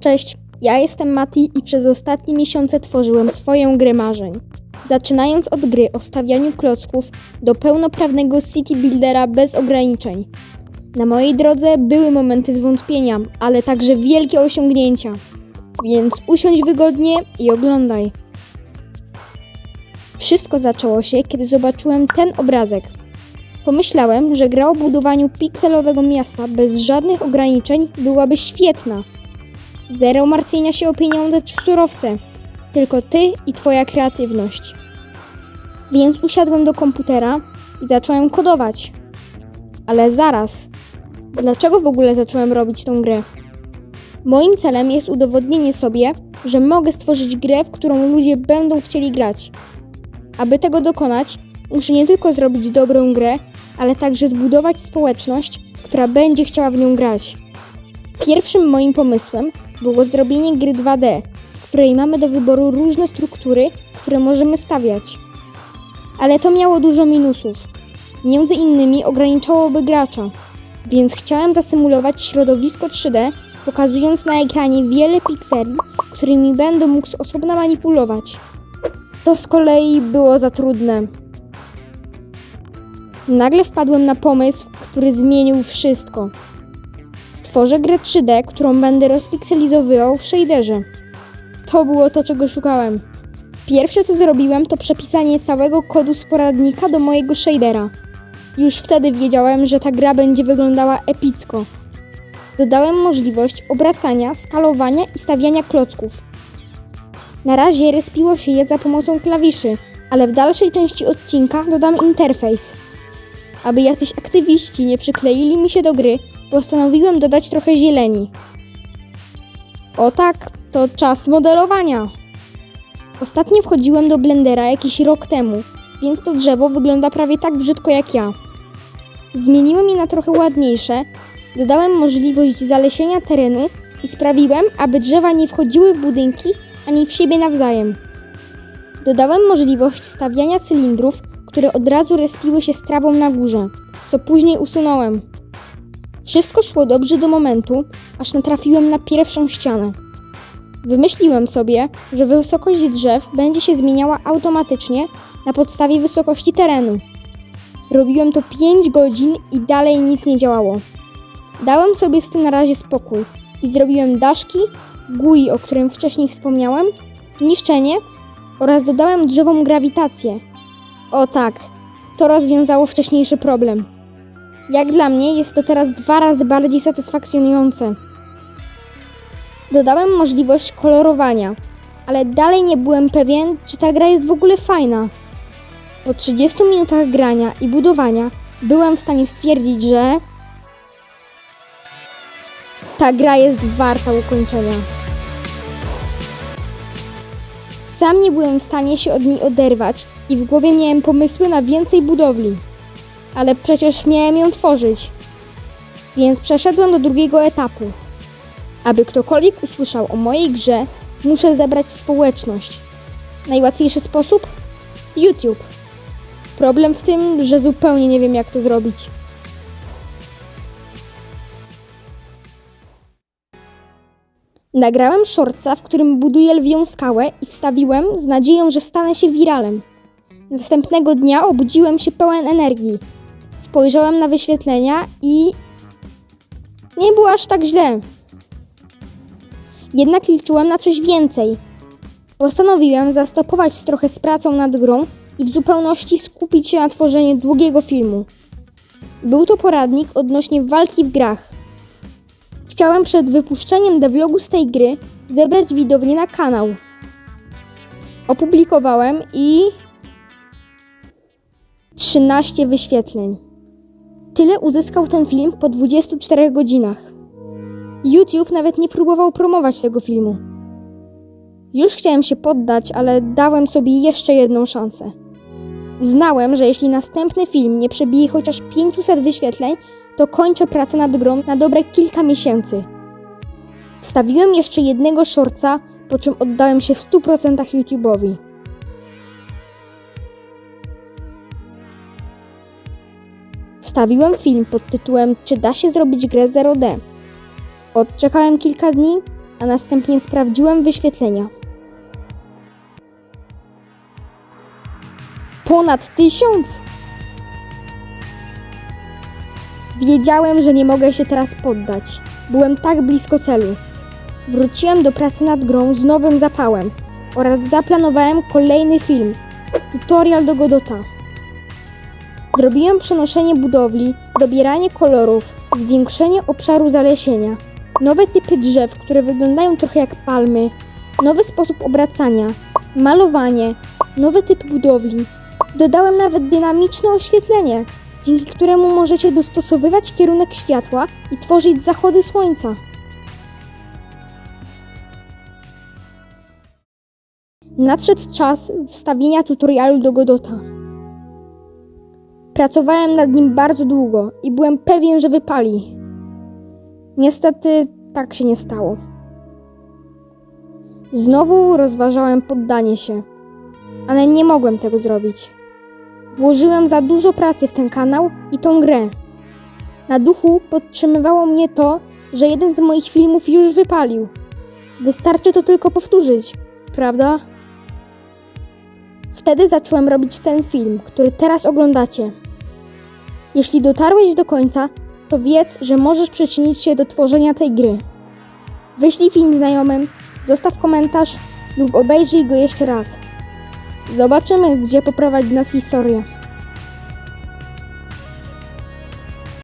Cześć, ja jestem Mati i przez ostatnie miesiące tworzyłem swoją grę marzeń. Zaczynając od gry o stawianiu klocków do pełnoprawnego city buildera bez ograniczeń. Na mojej drodze były momenty zwątpienia, ale także wielkie osiągnięcia. Więc usiądź wygodnie i oglądaj. Wszystko zaczęło się, kiedy zobaczyłem ten obrazek. Pomyślałem, że gra o budowaniu pikselowego miasta bez żadnych ograniczeń byłaby świetna. Zero martwienia się o pieniądze czy surowce, tylko ty i twoja kreatywność. Więc usiadłem do komputera i zacząłem kodować. Ale zaraz, dlaczego w ogóle zacząłem robić tą grę? Moim celem jest udowodnienie sobie, że mogę stworzyć grę, w którą ludzie będą chcieli grać. Aby tego dokonać, muszę nie tylko zrobić dobrą grę, ale także zbudować społeczność, która będzie chciała w nią grać. Pierwszym moim pomysłem było zrobienie gry 2D, w której mamy do wyboru różne struktury, które możemy stawiać. Ale to miało dużo minusów. Między innymi ograniczałoby gracza, więc chciałem zasymulować środowisko 3D, pokazując na ekranie wiele pikseli, którymi będę mógł z osobna manipulować. To z kolei było za trudne. Nagle wpadłem na pomysł, który zmienił wszystko. Stworzę grę 3D, którą będę rozpikselizowywał w shaderze. To było to, czego szukałem. Pierwsze co zrobiłem, to przepisanie całego kodu z poradnika do mojego shadera. Już wtedy wiedziałem, że ta gra będzie wyglądała epicko. Dodałem możliwość obracania, skalowania i stawiania klocków. Na razie respiło się je za pomocą klawiszy, ale w dalszej części odcinka dodam interfejs. Aby jacyś aktywiści nie przykleili mi się do gry, postanowiłem dodać trochę zieleni. O tak, to czas modelowania. Ostatnio wchodziłem do Blendera jakiś rok temu, więc to drzewo wygląda prawie tak brzydko jak ja. Zmieniłem je na trochę ładniejsze, dodałem możliwość zalesienia terenu i sprawiłem, aby drzewa nie wchodziły w budynki ani w siebie nawzajem. Dodałem możliwość stawiania cylindrów, które od razu respiły się z trawą na górze, co później usunąłem. Wszystko szło dobrze do momentu, aż natrafiłem na pierwszą ścianę. Wymyśliłem sobie, że wysokość drzew będzie się zmieniała automatycznie na podstawie wysokości terenu. Robiłem to 5 godzin i dalej nic nie działało. Dałem sobie z tym na razie spokój i zrobiłem daszki, GUI, o którym wcześniej wspomniałem, niszczenie oraz dodałem drzewom grawitację. O tak, to rozwiązało wcześniejszy problem. Jak dla mnie jest to teraz dwa razy bardziej satysfakcjonujące. Dodałem możliwość kolorowania, ale dalej nie byłem pewien, czy ta gra jest w ogóle fajna. Po 30 minutach grania i budowania byłem w stanie stwierdzić, że ta gra jest warta ukończenia. Sam nie byłem w stanie się od niej oderwać i w głowie miałem pomysły na więcej budowli. Ale przecież miałem ją tworzyć. Więc przeszedłem do drugiego etapu. Aby ktokolwiek usłyszał o mojej grze, muszę zebrać społeczność. Najłatwiejszy sposób? YouTube. Problem w tym, że zupełnie nie wiem jak to zrobić. Nagrałem shortsa, w którym buduję lwią skałę i wstawiłem z nadzieją, że stanę się wiralem. Następnego dnia obudziłem się pełen energii. Spojrzałem na wyświetlenia i nie było aż tak źle. Jednak liczyłem na coś więcej. Postanowiłem zastopować trochę z pracą nad grą i w zupełności skupić się na tworzeniu długiego filmu. Był to poradnik odnośnie walki w grach. Chciałem przed wypuszczeniem devlogu z tej gry zebrać widownię na kanał. Opublikowałem i 13 wyświetleń. Tyle uzyskał ten film po 24 godzinach. YouTube nawet nie próbował promować tego filmu. Już chciałem się poddać, ale dałem sobie jeszcze jedną szansę. Uznałem, że jeśli następny film nie przebije chociaż 500 wyświetleń, to kończę pracę nad grą na dobre kilka miesięcy. Wstawiłem jeszcze jednego shortsa, po czym oddałem się w 100% YouTube'owi. Wstawiłem film pod tytułem Czy da się zrobić grę 0D? Odczekałem kilka dni a następnie sprawdziłem wyświetlenia. Ponad tysiąc! Wiedziałem, że nie mogę się teraz poddać. Byłem tak blisko celu. Wróciłem do pracy nad grą z nowym zapałem oraz zaplanowałem kolejny film tutorial do Godota. Zrobiłem przenoszenie budowli, dobieranie kolorów, zwiększenie obszaru zalesienia, nowe typy drzew, które wyglądają trochę jak palmy, nowy sposób obracania, malowanie, nowy typ budowli. Dodałem nawet dynamiczne oświetlenie, dzięki któremu możecie dostosowywać kierunek światła i tworzyć zachody słońca. Nadszedł czas wstawienia tutorialu do Godota. Pracowałem nad nim bardzo długo i byłem pewien, że wypali. Niestety tak się nie stało. Znowu rozważałem poddanie się, ale nie mogłem tego zrobić. Włożyłem za dużo pracy w ten kanał i tą grę. Na duchu podtrzymywało mnie to, że jeden z moich filmów już wypalił. Wystarczy to tylko powtórzyć, prawda? Wtedy zacząłem robić ten film, który teraz oglądacie. Jeśli dotarłeś do końca, to wiedz, że możesz przyczynić się do tworzenia tej gry. Wyślij film znajomym, zostaw komentarz lub obejrzyj go jeszcze raz. Zobaczymy, gdzie poprowadzi nas historia.